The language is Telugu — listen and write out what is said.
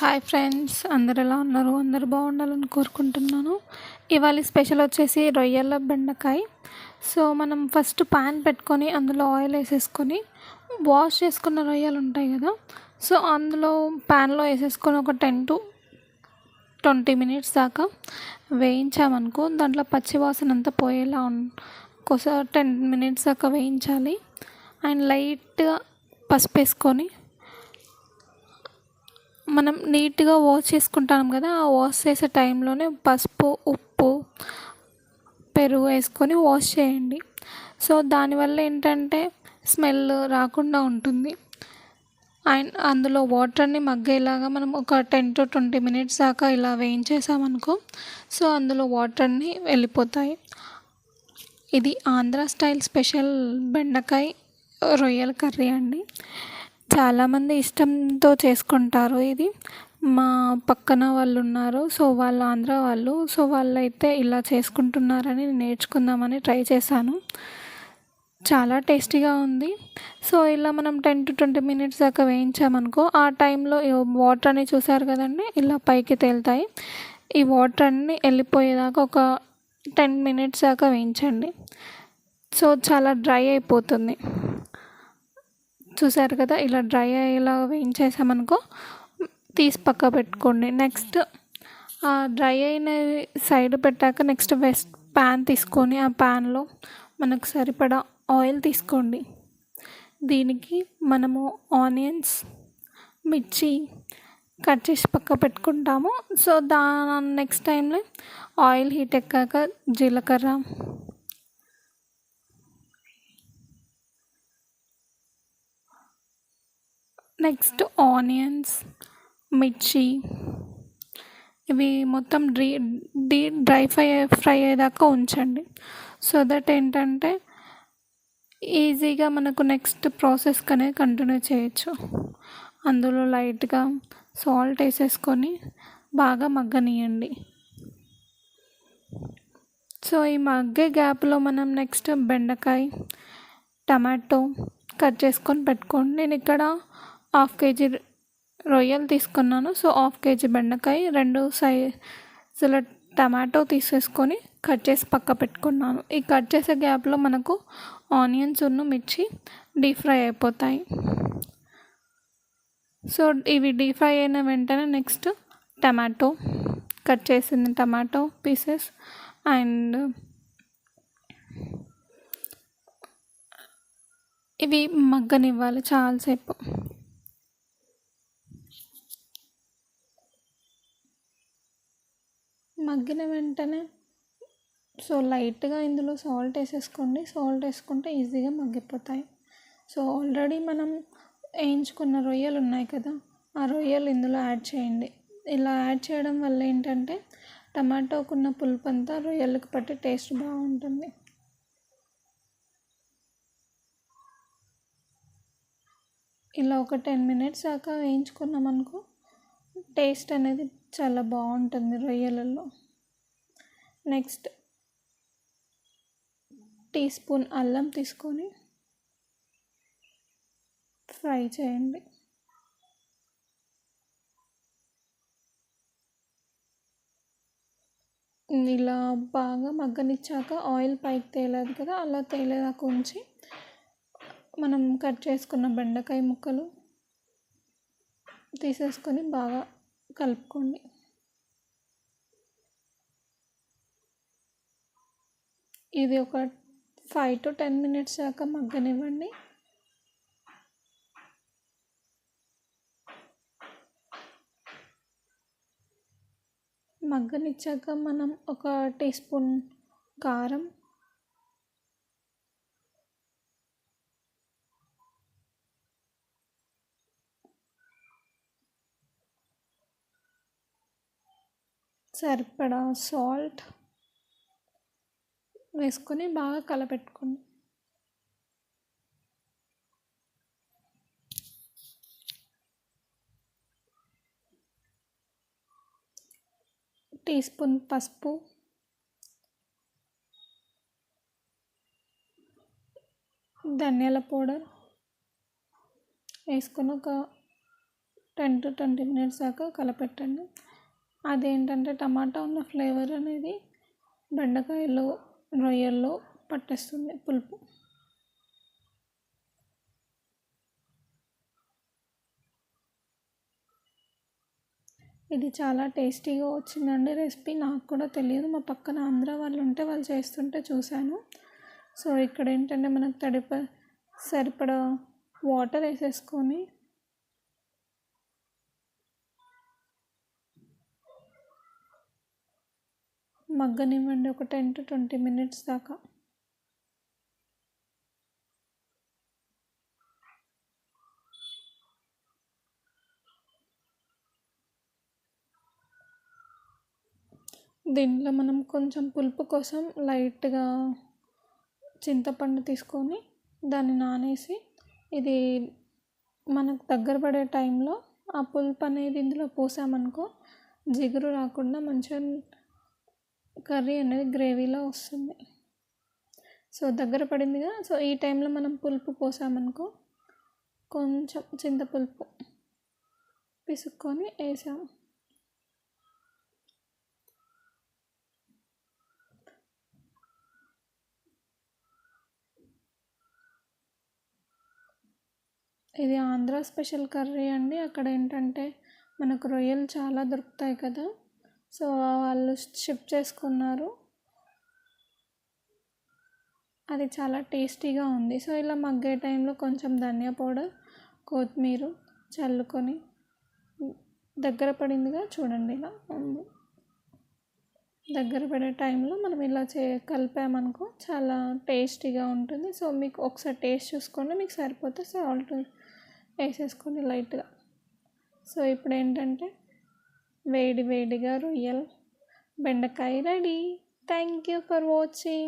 హాయ్ ఫ్రెండ్స్ అందరు ఎలా ఉన్నారు? అందరు బాగుండాలని కోరుకుంటున్నాను. ఇవాళ స్పెషల్ వచ్చేసి రొయ్యల బెండకాయ. సో మనం ఫస్ట్ పాన్ పెట్టుకొని అందులో ఆయిల్ వేసేసుకొని వాష్ చేసుకున్న రొయ్యలు ఉంటాయి కదా. సో అందులో ప్యాన్లో వేసేసుకొని ఒక టెన్ టు ట్వంటీ మినిట్స్ దాకా వేయించామనుకో దాంట్లో పచ్చివాసన అంతా పోయేలా కోసం టెన్ మినిట్స్ దాకా వేయించాలి. అండ్ లైట్గా పసుపు వేసుకొని మనం నీట్గా వాష్ చేసుకుంటాం కదా ఆ వాష్ చేసే టైంలోనే పసుపు ఉప్పు పెరుగు వేసుకొని వాష్ చేయండి. సో దానివల్ల ఏంటంటే స్మెల్ రాకుండా ఉంటుంది. అండ్ అందులో వాటర్ని మగ్గేలాగా మనం ఒక టెన్ టు ట్వంటీ మినిట్స్ దాకా ఇలా వేయించేసామనుకో సో అందులో వాటర్ని వెళ్ళిపోతాయి. ఇది ఆంధ్ర స్టైల్ స్పెషల్ బెండకాయ రొయ్యల కర్రీ అండి. చాలామంది ఇష్టంతో చేసుకుంటారు ఇది. మా పక్కన వాళ్ళు ఉన్నారు సో వాళ్ళు ఆంధ్ర వాళ్ళు. సో వాళ్ళైతే ఇలా చేసుకుంటున్నారని నేర్చుకుందామని ట్రై చేశాను. చాలా టేస్టీగా ఉంది. సో ఇలా మనం టెన్ టు ట్వంటీ మినిట్స్ దాకా వేయించామనుకో ఆ టైంలో వాటర్ అని చూసారు కదండి? ఇలా పైకి తేలుతాయి. ఈ వాటర్ అన్ని వెళ్ళిపోయేదాకా ఒక టెన్ మినిట్స్ దాకా వేయించండి. సో చాలా డ్రై అయిపోతుంది. చూసారు కదా ఇలా డ్రై అయ్యేలా వేయించేసామనుకో తీసి పక్క పెట్టుకోండి. నెక్స్ట్ ఆ డ్రై అయిన సైడ్ పెట్టాక నెక్స్ట్ వెస్ట్ ప్యాన్ తీసుకొని ఆ ప్యాన్లో మనకు సరిపడా ఆయిల్ తీసుకోండి. దీనికి మనము ఆనియన్స్ మిర్చి కట్ చేసి పక్క పెట్టుకుంటాము. సో దా నెక్స్ట్ టైంలో ఆయిల్ హీట్ ఎక్కాక జీలకర్ర నెక్స్ట్ ఆనియన్స్ మిర్చి. ఇవి మొత్తం డ్రీ డీ డ్రై ఫ్రై ఫ్రై అయ్యేదాకా ఉంచండి. సో దట్ ఏంటంటే ఈజీగా మనకు నెక్స్ట్ ప్రాసెస్కి అనేది కంటిన్యూ చేయొచ్చు. అందులో లైట్గా సాల్ట్ వేసేసుకొని బాగా మగ్గనియండి. సో ఈ మగ్గే గ్యాప్లో మనం నెక్స్ట్ బెండకాయ టమాటో కట్ చేసుకొని పెట్టుకోండి. నేను ఇక్కడ హాఫ్ కేజీ రొయ్యలు తీసుకున్నాను. సో హాఫ్ కేజీ బెండకాయ రెండు సైజుల టమాటో తీసేసుకొని కట్ చేసి పక్క పెట్టుకున్నాను. ఈ కట్ చేసే గ్యాప్లో మనకు ఆనియన్స్ ఉన్న మిర్చి డీప్ ఫ్రై అయిపోతాయి. సో ఇవి డీప్ ఫ్రై అయిన వెంటనే నెక్స్ట్ టమాటో కట్ చేసింది టమాటో పీసెస్ అండ్ ఇవి మగ్గనివ్వాలి చాలాసేపు. వెంటనే సో లైట్గా ఇందులో సాల్ట్ వేసేసుకోండి. సాల్ట్ వేసుకుంటే ఈజీగా మగ్గిపోతాయి. సో ఆల్రెడీ మనం వేయించుకున్న రొయ్యలు ఉన్నాయి కదా ఆ రొయ్యలు ఇందులో యాడ్ చేయండి. ఇలా యాడ్ చేయడం వల్ల ఏంటంటే టమాటోకున్న పులుపు అంతా రొయ్యలకు పట్టి టేస్ట్ బాగుంటుంది. ఇలా ఒక టెన్ మినిట్స్ దాకా వేయించుకున్నాం అనుకో టేస్ట్ అనేది చాలా బాగుంటుంది రొయ్యలలో. నెక్స్ట్ టీ స్పూన్ అల్లం తీసుకొని ఫ్రై చేయండి. ఇలా బాగా మగ్గనిచ్చాక ఆయిల్ పైకి తేలేదు కదా అలా తేలేదాక ఉంచి మనం కట్ చేసుకున్న బెండకాయ ముక్కలు తీసేసుకొని బాగా కలుపుకోండి. ఇది ఒక ఫైవ్ టు టెన్ మినిట్స్ దాకా మగ్గనివ్వండి. మగ్గనిచ్చాక మనం ఒక టీ స్పూన్ కారం సరిపడా సాల్ట్ వేసుకొని బాగా కలపెట్టుకోండి. టీ స్పూన్ పసుపు. ధనియాల పౌడర్. వేసుకొని ఒక టెన్ టు ట్వంటీ మినిట్స్ దాకా కలపెట్టండి. అదేంటంటే టమాటా ఉన్న ఫ్లేవర్ అనేది బెండకాయలో రొయ్యల్లో పట్టేస్తుంది పులుపు. ఇది చాలా టేస్టీగా వచ్చిందండి రెసిపీ. నాకు కూడా తెలియదు. మా పక్కన ఆంధ్ర వాళ్ళు ఉంటే వాళ్ళు చేస్తుంటే చూశాను. సో ఇక్కడ ఏంటంటే మనకు తడిప సరిపడా వాటర్ వేసేసుకొని మగ్గనివ్వండి ఒక టెన్ టు ట్వంటీ మినిట్స్ దాకా. దీంట్లో మనం కొంచెం పులుపు కోసం లైట్గా చింతపండు తీసుకొని దాన్ని నానేసి ఇది మనకు దగ్గర పడే టైంలో ఆ పులుపు అనేది ఇందులో పోసామనుకో జిగురు రాకుండా మంచిగా కర్రీ అనేది గ్రేవీలో వస్తుంది. సో దగ్గర పడిందిగా సో ఈ టైంలో మనం పులుపు పోసామనుకో కొంచెం చింతపులుపు పిసుక్కొని వేసాము. ఇది ఆంధ్ర స్పెషల్ కర్రీ అండి. అక్కడ ఏంటంటే మనకు రొయ్యలు చాలా దొరుకుతాయి కదా. సో వాళ్ళు షిఫ్ట్ చేసుకున్నారు. అది చాలా టేస్టీగా ఉంది. సో ఇలా మగ్గే టైంలో కొంచెం ధనియా పౌడర్ కొత్తిమీర చల్లుకొని దగ్గర పడిందిగా చూడండి ఇలా. దగ్గర పడే టైంలో మనం ఇలా చే కలిపామనుకో చాలా టేస్టీగా ఉంటుంది. సో మీకు ఒకసారి టేస్ట్ చూసుకోండి మీకు సరిపోతే సాల్ట్ వేసేసుకోండి లైట్గా. సో ఇప్పుడు ఏంటంటే వేడి వేడిగా రొయ్యలు బెండకాయ ready. Thank you for watching